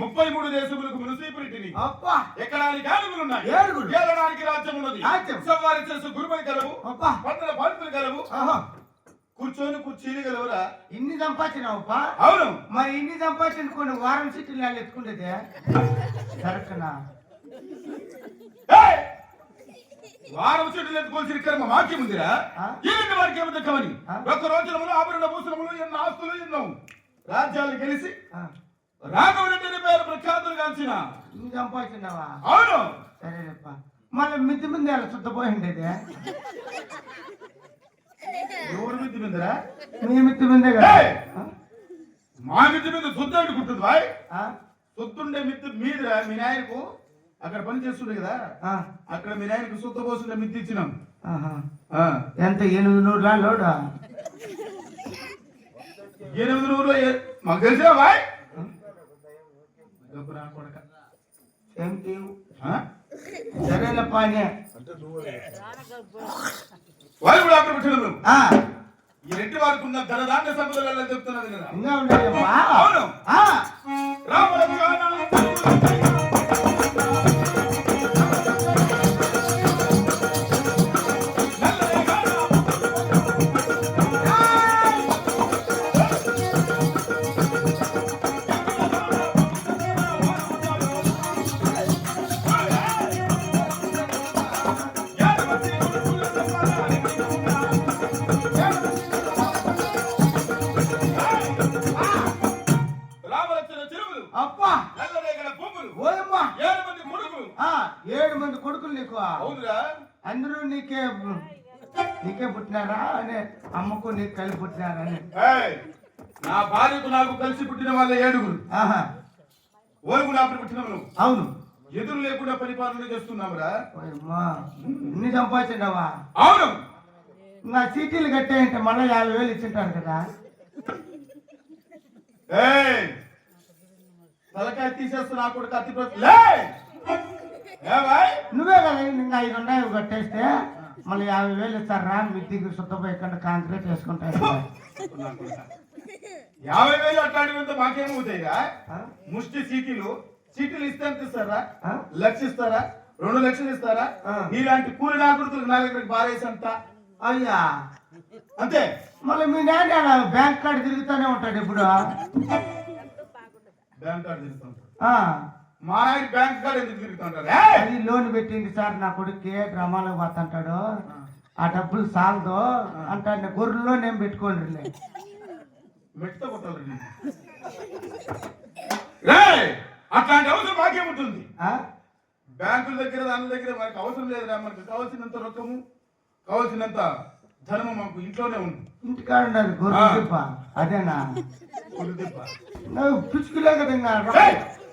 ముప్పై మూడు దేశములకు మున్సిపాలిటీని ఎక్కడానికి ఆరుగురు ఉన్నాయి. ఏడుగురు ఏలడానికి రాజ్యం. ఉన్నది సవారి చేసు గురుమని కలవు పట్టణ పాడుతులు కలవు కూర్చొని కుర్చీలు కలవురా ఇన్ని సంపాదించినావుపా అవును. మరి ఇన్ని సంపాదించిన కొన్ని వారం సిటీలు వాళ్ళు ఎత్తుకుంటేదే? కరెక్ట్నా ఏయ్! వారం చెట్లు ఎత్తుకోవాల్సిన కర్మ వాక్యం ఉందిరా? ఏంటి వారికి ఏమి దక్కమని? ఒక్క రోజులములు ఆభరణ భూషణములు ఎన్నో ఆస్తులు ఎన్నో రాజ్యాలు గెలిచి ఆ, రాఘవరెడ్డి పేరు ప్రఖ్యాతులు కాల్చిన ఇన్ని సంపాదించినావా? అవును. సరేలేప్ప. మళ్ళీ మిద్ది ముందు అలా చుట్టపోయిండేది ఎవరు మిద్ది మీదరా మీ మిద్ది ముందే కదా! మా మిద్ది మీద సొత్తు అనుకుంటుంది బాయ్. ఆ? సొత్తుండే మిద్ది మీదరా మీ నాయనకు అక్కడ పని చేస్తుండే కదా? అక్కడ మీ నాయనకు సొత్తు పోస్తుండే మిద్ది ఇచ్చినాం. ఎంత ఎనిమిది నూరులా లోడా? ఎనిమిది నూరులో ఏ- మాకు తెలిసినా బాయ్? సరేలేప్ప వాళ్ళు కూడా అక్కడ పెట్టిన ఆ, ఈ రెడ్డి వారికి ఉన్న ధనధాన్య సంపదలలో చెప్తున్నది కదా. అవును. ఆ, అని అమ్మకు నీకు కలిసి పుట్టినారా? అని ఏయ్, నా భార్యకు నాకు కలిసి పుట్టిన వాళ్ళ ఏడుగురు. ఆహా. ఓరుగు నాకు పుట్టిన వాళ్ళు అవును. ఎదురు లేకుండా పరిపాలన చేస్తున్నాంరా ఓయమ్మా ఇన్ని సంపాదించినావా? అవును. నా చీటీలు కట్టాయంటే మళ్ళీ యాభై వేలు ఇచ్చింటారు కదా. తలకాయ తీసేస్తా నా కొడుకు అతి ప్ర- లే! ఏ భాయ్? నువ్వే కదా ఇంకా ఐదు ఉన్నాయి కట్టేస్తే? మళ్ళీ యాభై వేలు ఇస్తారా మిద్దికి శుద్ధపోయకుండా కాంక్రీట్ వేసుకుంటారు. యాభై వేలు అట్లాంటివంతా మాకేమవుతాయిరా ఆ? ముష్టి సీటీలు. సీటీలు ఇస్తే ఎంత ఇస్తారా? లక్ష ఇస్తారా? రెండు లక్షలు ఇస్తారా? ఆ. నీలాంటి కూలి నాకుడుతులకు నా దగ్గరికి బారేసి అంత అయ్యా. అంతే. మళ్ళీ మీ అలా బ్యాంక్ కార్డు తిరుగుతూనే ఉంటాడు ఇప్పుడు. బ్యాంక్ కార్డు తిరుగుతుంటారు ఆ, మా ఆయన బ్యాంక్ కార్డు ఎందుకు తిరుగుతుంటారు? అది లోన్ పెట్టింది సార్ నా కొడుక్కి గ్రామాలకు పోతుంటాడు. ఆ. డబ్బులు సాలదు అంటాడు. గొర్రెల్లో నేను పెట్టుకోండి మెట్ట కొట్టాలి! అట్లాంటి అవసరం మాకేముంటుంది? బ్యాంకుల దగ్గర దాని దగ్గర మనకు అవసరం లేదురా. మనకు కావాల్సినంత రొక్కము కావాల్సినంత ధనము మాకు ఇంట్లోనే ఉంది. ఇంటికాడ ఉండదు గొర్రె అదేనా. నువ్వు పిచ్చుకులే కదా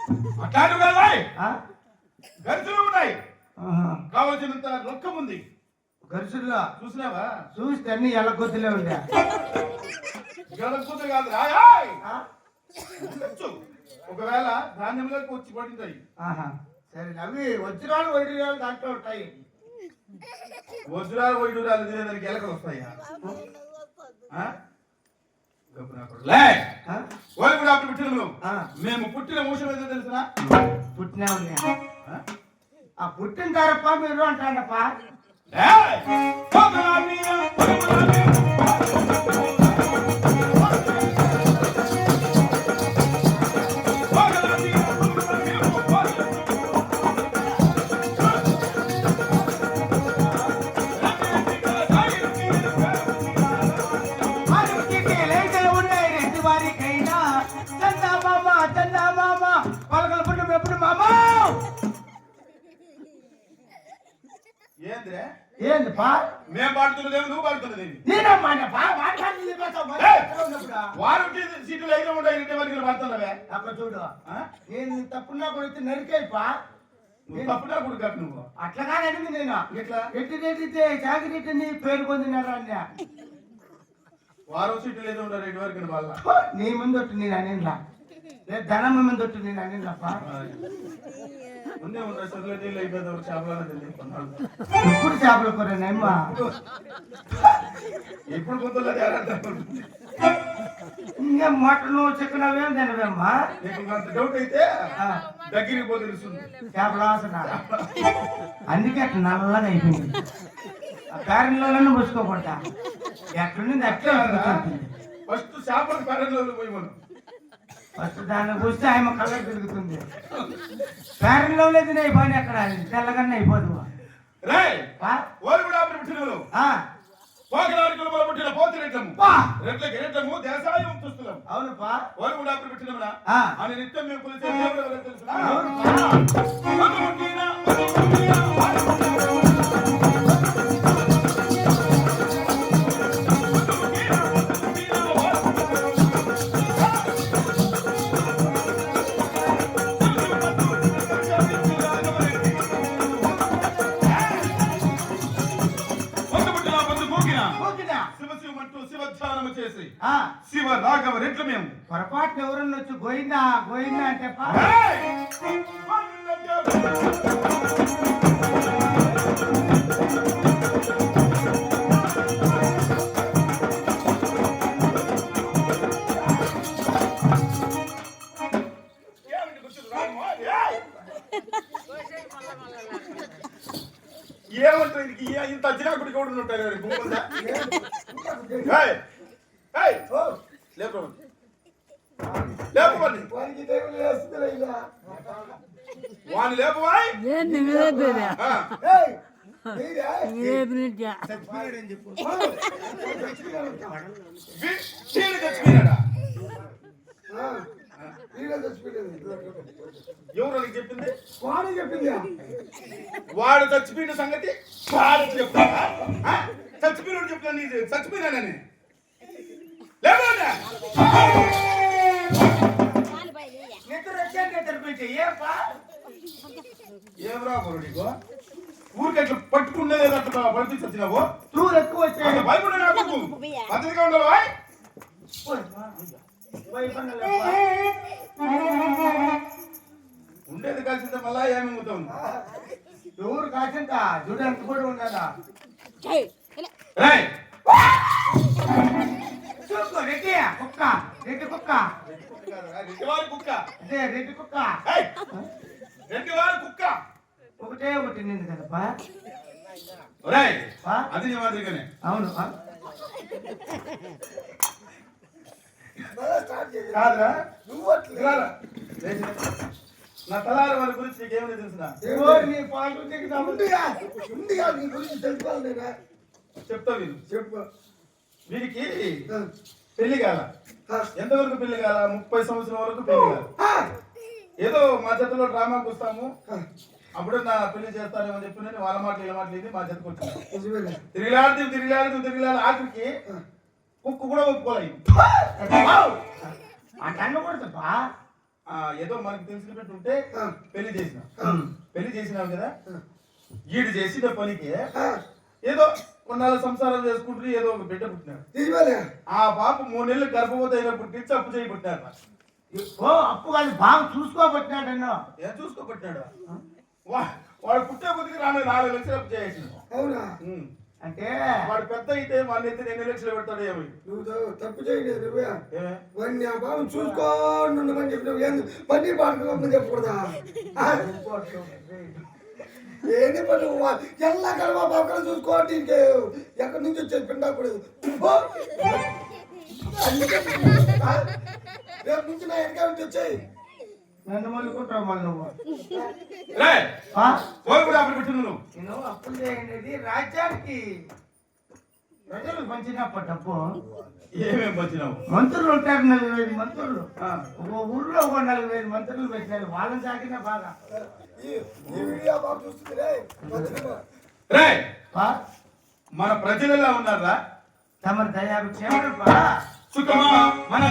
రాయ్. ఆ? గరుసులు ఉన్నాయి. కావాల్సినంత రొక్కం ఉంది. గరుసుల్లో చూసినావా? చూస్తే అన్ని ఎలగొద్దులే ఉండే గడపూత కాదు. రాయ్. ఒకవేళ ధాన్యంలోకి వచ్చి పడింటాయి. ఆహా. సరే అవి వజ్రాలు వైడ్రాలు దాంట్లో ఉంటాయి. వజ్రాలు వైడూరాలు తినేదానికి ఎలకలు వస్తాయా ఆ? గబ్బు నా కొడుకు. లే ఆ? వాళ్ళు కూడా అప్పుడు పుట్టిన ఆ. మేము పుట్టిన మోసం ఏదో తెలుసునా? పుట్టినా ఆ? పుట్టిన తరప్ప మీరు అంటాడప్ప తప్పున్నా కొడితే నరికాయి పా నువ్వు తప్పుడా కూడా కట్టు నువ్వు అట్లా అడిగింది నేను. ఎట్లా? ఎట్టి రెడ్డితే చాకిరెడ్డి నీ పేరు పొందినారా అన్న? వారం సీట్లు ఏదో ఉంటారు ఇంటి వరకు వాళ్ళ నీ ముందు నేను అనేలా లేదు ధనమ్మ మీద తొట్టు నేను అని తప్ప ముందే ఉన్న చెరువులో నీళ్ళు అయిపోయింది ఒక తెలియకున్నాడు ఎప్పుడు చేపల కూర నేమ్మ ఎప్పుడు కొంతలో తేడా ఇంకా మటన్ చికెన్ అవేం తినవేమ్మా? నీకు అంత డౌట్ అయితే దగ్గరికి పోతే తెలుస్తుంది. చేపల వాసన అందుకే అట్లా నల్లగా అయిపోయింది. ఆ కారంలోనే పోసుకోకూడదా ఎక్కడుంది అట్లే ఉంటుంది ఫస్ట్ చేపలకు పేరెంట్లో పోయి మనం ఫస్ట్ దాన్ని చూస్తే ఆయన కళ్ళ తిరుగుతుంది. పేరంలో లేదు నీ పని అక్కడ తెల్లగానే అయిపోదు రాయ్ పా, ఓరి కూడా ఆపరి పుట్టినలు ఆ, పోకరానికి కులముల చచ్చిపోయినాడా ఎవరు నీకు చెప్పింది వాడు చచ్చిపోయిన సంగతి వాడు చెప్తాడా ఆ? చచ్చిపోయినాడు చెప్తా నీ చచ్చిపోయినానని లేవన్నా నిద్ర వచ్చే నిద్ర పోయితే ఏ నీకు ఊరికి అట్లా పట్టుకున్నదే అట్లా పడితే చచ్చినావు తూరు ఎక్కువ వచ్చాయి భయపడే నాకు. ఉండేది కలిసి మళ్ళా ఏమి అవుతాం ఎవరు కాసింత చూడు ఎంత కూడా రేయ్! చూసుకో రెడ్డి కుక్క రెడ్డి కుక్క. రెడ్డి వారి కుక్క. అదే రెడ్డి కుక్క. ఏయ్! రెడ్డి వారి కుక్క. ఒకటే ఒకటి నింది కదపా ఒరేయ్ ఆ? అది నీ మాదిరిగానే. అవును? కాదురా. నా తలారి వారి గురించి నీకేమైనా తెలుసునా? ఎవరు నీ పాలు దిగుతాము చెప్తా వీళ్ళు చెప్పు. వీరికి పెళ్ళి కాల ఎంతవరకు పెళ్ళి కాల ముప్పై సంవత్సరం వరకు పెళ్ళి కాల ఏదో మా చేతిలో డ్రామాకి వస్తాము. అప్పుడు నా పెళ్ళి చేస్తానేమని చెప్పి నేను వాళ్ళ మాటలు ఇలా మాటలు ఇది మా చేతికి వచ్చింది. నిజమేలే తిరిగిలాడుతూ తిరిగిలాడుతూ తిరిగిలాడు ఆఖరికి కుక్క కూడా ఒప్పుకోలేదు. అంటే ఆ, ఏదో మనకు తెలిసిన పెట్టి ఉంటే పెళ్ళి చేసిన. పెళ్ళి చేసినాం కదా? ఈడు చేసిన పనికి ఏదో కొన్నాళ్ళ సంసారం చేసుకుంటూ ఏదో ఒక బిడ్డ పుట్టినాడు. ఆ పాప మూడు నెలలు గర్భవతి అయినప్పుడు నుంచి అప్పు చేయి పుట్టినాడు ఓ అప్పు కాదు బాగా చూసుకోబట్టినాడన్నో ఏం చూసుకోబట్టినాడు వాడు పుట్టే కొద్దికి నాలుగు నాలుగు లక్షలు చేసేసిన అవునా? అంటే? వాడు పెద్ద అయితే వాడిని అయితే ఎన్ని లక్షలు పెడతాడు ఏమి నువ్వు తప్పు చేయలేదు నువ్వే? వాడిని ఆ బాబు చూసుకోండి ఉండమని చెప్పినావు. పన్నీర్ పాడుకోమని చెప్పకూడదా? ఏంది పని ఎల్లా కడవ బాబు చూసుకోండి ఇంకే. ఎక్కడి నుంచి వచ్చేది పిండకూడదు? రేపు నుంచి నా నుంచి వచ్చాయి. నన్ను మొలుకుంటావు మళ్ళీ నువ్వు. రే! ఆ? ఓరు కూడా అప్పుడు పెట్టిన నువ్వు. నేను అప్పులు చేయనేది రాజ్యానికి. ప్రజలు పంచినప్పటి డబ్బు ఏమేం వచ్చినావు మంత్రులు ఉంటారు నలుగురు ఐదు మంత్రులు. ఆ. ఒక ఊర్లో ఒక నలుగురు ఐదు మంత్రులు పెట్టినారు. వాళ్ళని సాగిన బాగా. రే. మన ప్రజలు ఎలా ఉన్నారా క్షేమపా సుఖమా? మన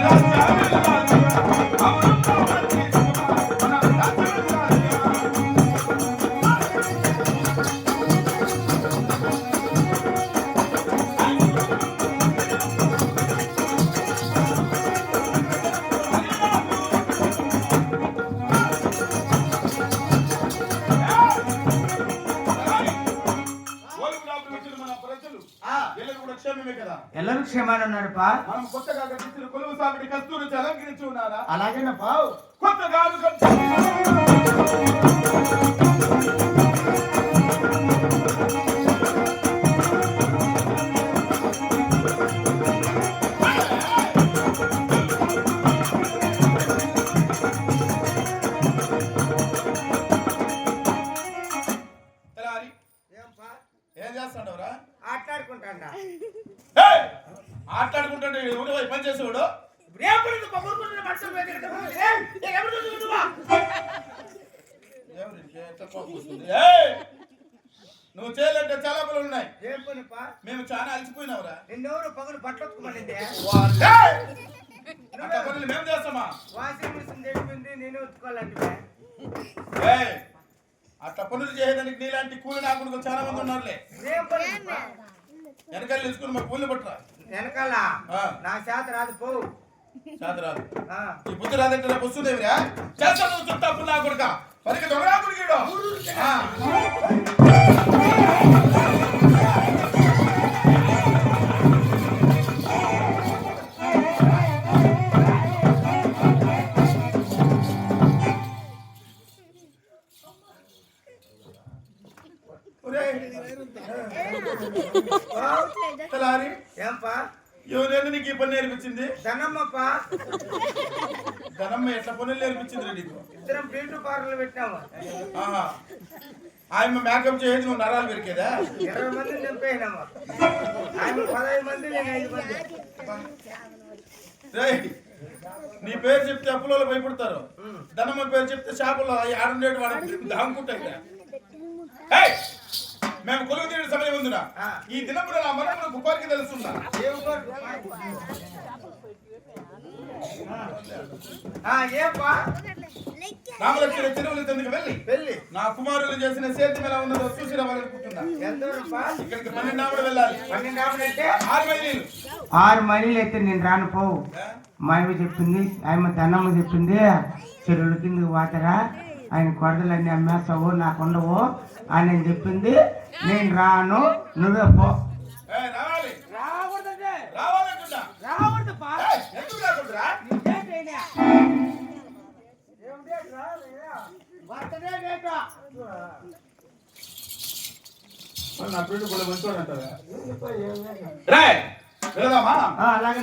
క్షేమమే కదా. ఎల్లరూ క్షేమాన్ని ఉన్నారప్పా మనం కొత్తగా కట్టించిన కొలువు సాగుడి కస్తూరి అలంకరించి ఉన్నారా? అలాగేనప్పా కొత్తగా ఏం చేస్తాడవరా ఆట్లాడుకుంటాడా పోయి పని చేసేవాడు! నువ్వు చేయాలంటే చాలా పనులు ఉన్నాయి. మేము చాలా అలసిపోయినావురా. నిన్నెవరు పగులు పట్టొచ్చుకోమనిందే పనులు మేము చేస్తామా? వాషింగ్ మిషన్ తెచ్చింది నేను ఉతుకోవాలంటే ఏయ్! అట్లా పనులు చేయడానికి నీలాంటి కూలి నాకుడు చాలా మంది ఉన్నారులే. వెనకాల తెలుసుకుని మా కూలి పట్టరా. వెనకాల. నా చేత రాదు పో. రాదు. ఆ. ఈ బుద్ధి రాదంటే రేపు వస్తుందేమిరా చేస్తా నువ్వు చుట్టా పుల్లా కొడుక. దొంగరా కొడుకుడు తెల్లారి ఏంపా? ఎవరైనా నీకు ఈ పని నేర్పించింది? ధనమ్మప్పా. ధనమ్మ ఎట్లా పనులు నేర్పించింది నీకు? ఇద్దరం బ్యూటీ పార్లర్ పెట్టాము. ఆహా. ఆయమ్మ మేకప్ చేసేది నువ్వు నరాలు పెరికేదా? ఇరవై మంది నింపేసినాము ఆయన పదహైదు మంది నేను ఐదు మంది. రేయ్, నీ పేరు చెప్తే అప్పులలో భయపడతారు. ధనమ్మ పేరు చెప్తే చేపలు ఆడుండేటి వాడికి దాముకుంటాయి ఏయ్! మేము కొలువు తీయడం సమయం ఉందిరా. ఆ. ఈ దినమున నా మరణం రామలక్ష్మి తిరువుల చెందుకు వెళ్ళి. పెళ్ళి నా కుమారులు చేసిన సేద్యం ఎలా ఉన్నదో చూసి రావాలనుకుంటున్నా. ఎంత రూపా ఇక్కడికి పన్నెండు ఆవిడ వెళ్ళాలి. పన్నెండు ఆవిడంటే ఆరు మైలు ఆరు మైళ్ళు అయితే నేను రాను పోవు మా అమ్మ చెప్పింది ఆయమ్మ ధనమ్మ చెప్పింది చెరువుల కింద వాతరా ఆయన కొడదలన్నీ అమ్మేస్తావు నాకు ఉండవు అని నేను చెప్పింది నేను రాను నువ్వే పో ఏయ్, రావాలి రాకూడదంటే రావాలనుకుంటా రాకూడదు ఏయ్, ఎందుకు రాకూడదురా మరి నా ఫ్రెండ్ కూడా మంచోడు అంటారా రేయ్, వెళదామా అలాగే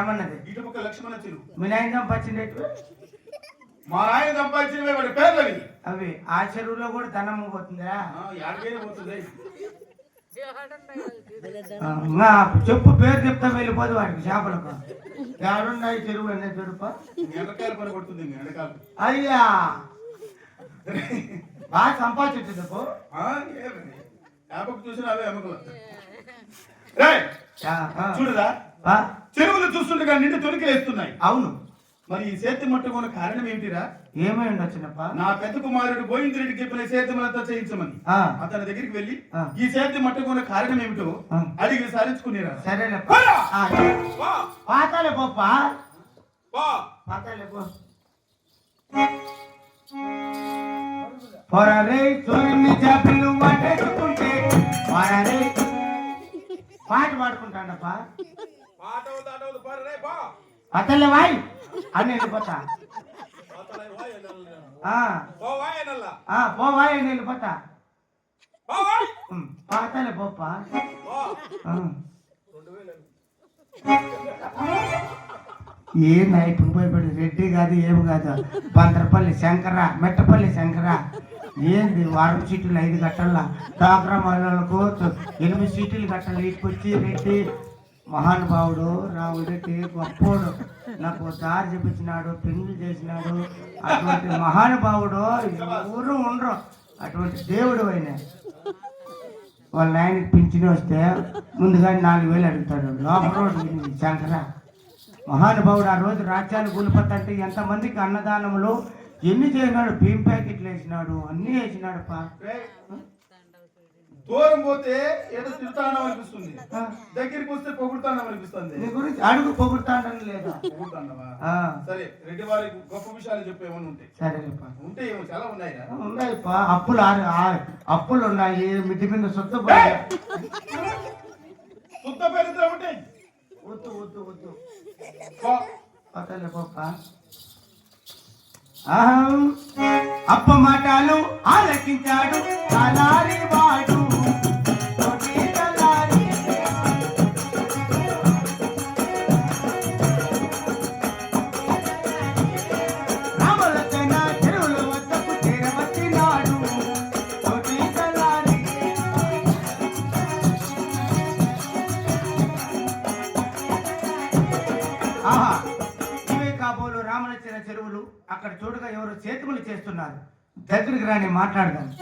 రామన్నది ఇటు పక్క లక్ష్మణ చెరువు. మీ నాయన మా ఆయన సంపాదించిన వాడి పేర్లు అవి అవి ఆ చెరువులో కూడా ధనమ్మ పోతుందా? పోతుంది చెప్పు పేరు చెప్తా వెళ్ళిపోదు వాడికి చేపలకు. ఏడున్నాయి చెరువు అనే చెరుపు ఎండకాయలు ఎండకాయలు. అయ్యా! బాగా? యాపకు చూసిన అవే. చూడురా. ఆ, చెరువులు చూస్తుండగా నిండు తొలికేస్తున్నాయి అవును. మరి ఈ సేతి మట్టుకున్న కారణం ఏమిటిరా ఏమై ఉండొచ్చినప్ప నా పెద్ద కుమారుడు గోవిందరెడ్డి చెప్పిన సేద్యములంతా చేయించమని. ఆ, అతని దగ్గరికి వెళ్ళి. ఈ సేద్యం మట్టుకున్న కారణం ఏమిటో. అడిగి విసారించుకునేరా సరేలేప్ప పోరా! ఆ, వా, పాతాలే పోప్ప వా. పాతాలే పో. పొరరే పాట పాడుకుంటాడప్ప పాట అవుతా, ఆట అవుతా, పాడు రే, పా. అతలే వాయ్ అని వెళ్ళిపోతా. పాతలై వాయ్ అనాలి. ఆ, పో వాయ్ అనాలా. ఆ, అని వెళ్ళిపోతా పో వాయ్. ఉమ్, పాతాలే పోప్ప రెడ్డి కాదు ఏమి కాదు. బందరపల్లి శంకర మెట్టపల్లి శంకర. ఏంది వారం సీట్లు ఐదు గట్టల డాక్రా మహిళలకు ఎనిమిది సీట్లు గట్టలు ఇటుకొచ్చి రెడ్డి మహానుభావుడు రావుడికి గొప్పోడు నాకు దారి చూపించినాడు పెళ్ళి చేసినాడు. అటువంటి మహానుభావుడు ఎవరు ఉండరు. అటువంటి దేవుడు ఆయన. వాళ్ళ నాయనకి పింఛని వస్తే ముందుగా నాలుగు వేలు అడుగుతాడు. లోపల శంకర మహానుభావుడు ఆ రోజు రాజ్యాలు కూలిపోతుంటే ఎంతమందికి అన్నదానములు ఎన్ని చేసినాడు? భీమ్ ప్యాకెట్లు వేసినాడు అన్నీ వేసినాడు పా దూరం పోతే ఏదో తిడతానం అనిపిస్తుంది. దగ్గరికి వస్తే పొగుడుతానం అనిపిస్తుంది. నీ గురించి అడుగు పొగుడుతాడని లేదా? పొగుడుతానవా సరే రెడ్డి వారి గొప్ప విషయాలు చెప్పే ఏమైనా ఉంటాయి సరేలేపా ఉంటే ఏమో చాలా ఉన్నాయి పా అప్పులు ఆరు అప్పులు ఉన్నాయి. మిద్ది మీద సొత్తు పేరిద్ర ఉంటాయి వద్దు వద్దు వద్దు. పక్కలే అహం అప్ప మాటలు ఆలకించాడు. తలారి వాడు. చేస్తున్నారు. దగ్గరికి రాని మాట్లాడదాం.